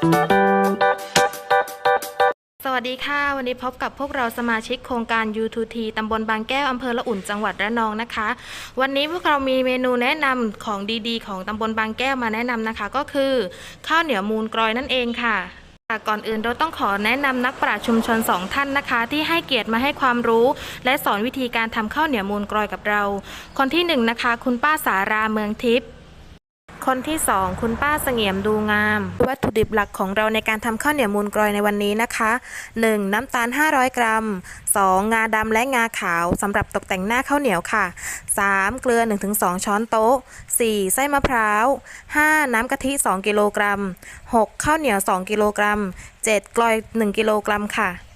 สวัสดีค่ะ วันนี้พบกับพวกเราสมาชิกโครงการ U2T ตำบลบางแก้ว อำเภอละอุ่น จังหวัดระนองนะคะ วันนี้พวกเรามีเมนูแนะนำของดีๆ ของตำบลบางแก้วมาแนะนำนะคะ ก็คือ ข้าวเหนียวมูนกรอยนั่นเองค่ะก่อนอื่นเราต้องขอแนะนำนักปราชุมชนสองท่านนะคะ ที่ให้เกียรติมาให้ความรู้ และสอนวิธีการทำข้าวเหนียวมูนกรอยกับเรา คนที่1นนะคะคุณป้าสาราเมืองทิพย์ คนที่สองคุณป้าเสงี่ยมดูงาม วัตถุดิบหลักของเราในการทำข้าวเหนียวมูลกรอยในวันนี้นะคะ 1. น้ำตาล 500 กรัม 2. งาดำและงาขาวสำหรับตกแต่งหน้าข้าวเหนียวค่ะ 3. เกลือ 1-2 ช้อนโต๊ะ 4. ไส้มะพร้าว 5. น้ำกะทิ 2 กิโลกรัม 6. ข้าวเหนียว 2 กิโลกรัม 7. กลอย 1 กิโลกรัมค่ะ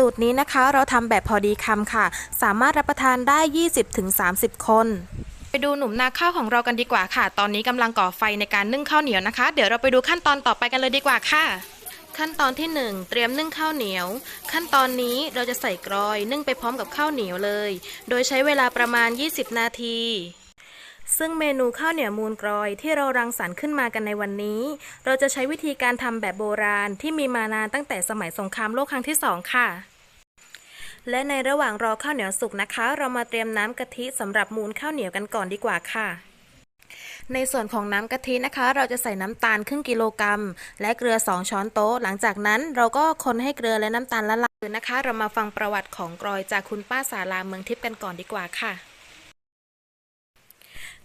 สูตรนี้นะคะเราทำแบบพอดีคำค่ะ สามารถรับประทานได้ 20-30 คนไปดูหนุ่มนาข้าวของเรากันดีกว่าค่ะ ตอนนี้กำลังก่อไฟในการนึ่งข้าวเหนียวนะคะ เดี๋ยวเราไปดูขั้นตอนต่อไปกันเลยดีกว่าค่ะ ขั้นตอนที่ 1 เตรียมนึ่งข้าวเหนียว ขั้นตอนนี้เราจะใส่กรอยนึ่งไปพร้อมกับข้าวเหนียวเลย โดยใช้เวลาประมาณ 20 นาที ซึ่งเมนูข้าวเหนียวมูลกรอยที่เรารังสรรค์ขึ้นมากันในวันนี้ เราจะใช้วิธีการทำแบบโบราณที่มีมานานตั้งแต่สมัยสงครามโลกครั้งที่สองค่ะ และในระหว่างรอข้าวเหนียวสุกนะคะ เรามาเตรียมน้ำกะทิสำหรับมูลข้าวเหนียวกันก่อนดีกว่าค่ะ ในส่วนของน้ำกะทินะคะ เราจะใส่น้ำตาลครึ่งกิโลกรัม และเกลือ 2 ช้อนโต๊ะ หลังจากนั้นเราก็คนให้เกลือและน้ำตาลละลายนะคะ เรามาฟังประวัติของกรอยจากคุณป้าสาราเมืองทิพย์กันก่อนดีกว่าค่ะ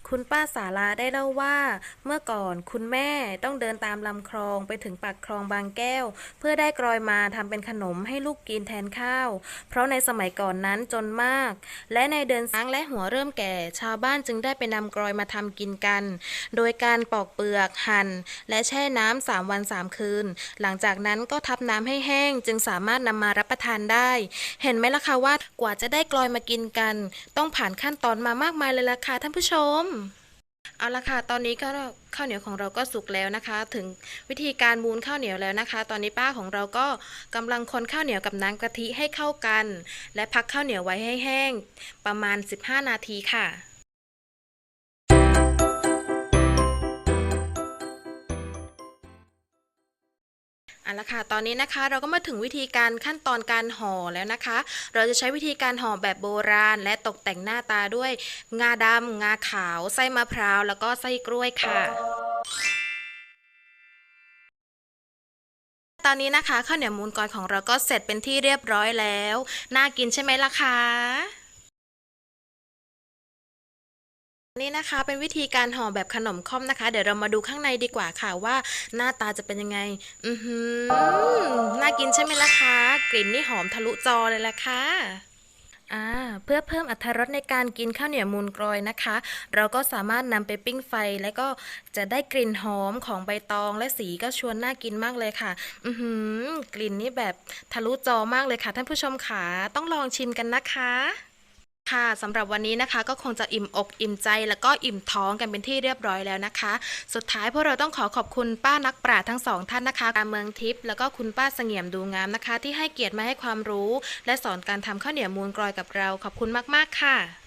คุณป้าสาลาได้เล่าว่า เมื่อก่อนคุณแม่ต้องเดินตามลำคลองไปถึงปากคลองบางแก้ว เพื่อได้กรอยมาทำเป็นขนมให้ลูกกินแทนข้าว เพราะในสมัยก่อนนั้นจนมาก และในเดือนช้างและหัวเริ่มแก่ ชาวบ้านจึงได้ไปนำกรอยมาทำกินกัน โดยการปอกเปลือกหั่น และแช่น้ำสามวันสามคืน หลังจากนั้นก็ทับน้ำให้แห้งจึงสามารถนำมารับประทานได้ เห็นไหมล่ะคะว่ากว่าจะได้กลอยมากินกัน ต้องผ่านขั้นตอนมามากมายเลยล่ะค่ะท่านผู้ชม เอาละค่ะ ตอนนี้ก็ข้าวเหนียวของเราก็สุกแล้วนะคะ ถึงวิธีการมูนข้าวเหนียวแล้วนะคะ ตอนนี้ป้าของเราก็กำลังคนข้าวเหนียวกับน้ำกะทิให้เข้ากัน และพักข้าวเหนียวไว้ให้แห้ง ประมาณ 15 นาทีค่ะ เอาละค่ะ ตอนนี้นะคะเราก็มาถึงวิธีการขั้นตอนการห่อแล้วนะคะ เราจะใช้วิธีการห่อแบบโบราณ และตกแต่งหน้าตาด้วย งาดำงาขาว ไส้มะพร้าว แล้วก็ไส้กล้วยค่ะตอนนี้นะคะข้าวเหนียวมูลกอยของเราก็เสร็จเป็นที่เรียบร้อยแล้ว น่ากินใช่ไหมล่ะคะ นี่นะคะเป็นวิธีการห่อแบบขนมค่อมนะคะ เดี๋ยวเรามาดูข้างในดีกว่าค่ะว่าหน้าตาจะเป็นยังไง อือหือน่ากินใช่ไหมล่ะคะ กลิ่นนี่หอมทะลุจอเลยล่ะค่ะอ่าเพื่อเพิ่มอรรถรสในการกินข้าวเหนียวมูลกรอยนะคะ เราก็สามารถนำไปปิ้งไฟแล้วก็จะได้กลิ่นหอมของใบตองและสีก็ชวนน่ากินมากเลยค่ะ อือหือกลิ่นนี่แบบทะลุจอมากเลยค่ะ ท่านผู้ชมขาต้องลองชิมกันนะคะ ค่ะสำหรับวันนี้นะคะก็คงจะอิ่มอกอิ่มใจ แล้วก็อิ่มท้องกันเป็นที่เรียบร้อยแล้วนะคะ สุดท้ายพวกเราต้องขอขอบคุณป้านักปราชญ์ทั้งสองท่านนะคะการเมืองทิพย์แล้วก็คุณป้าเสงี่ยมดูงามนะคะ ที่ให้เกียรติมาให้ความรู้ และสอนการทำข้าวเหนียวมูลกรอยกับเราขอบคุณมาก ๆ ค่ะ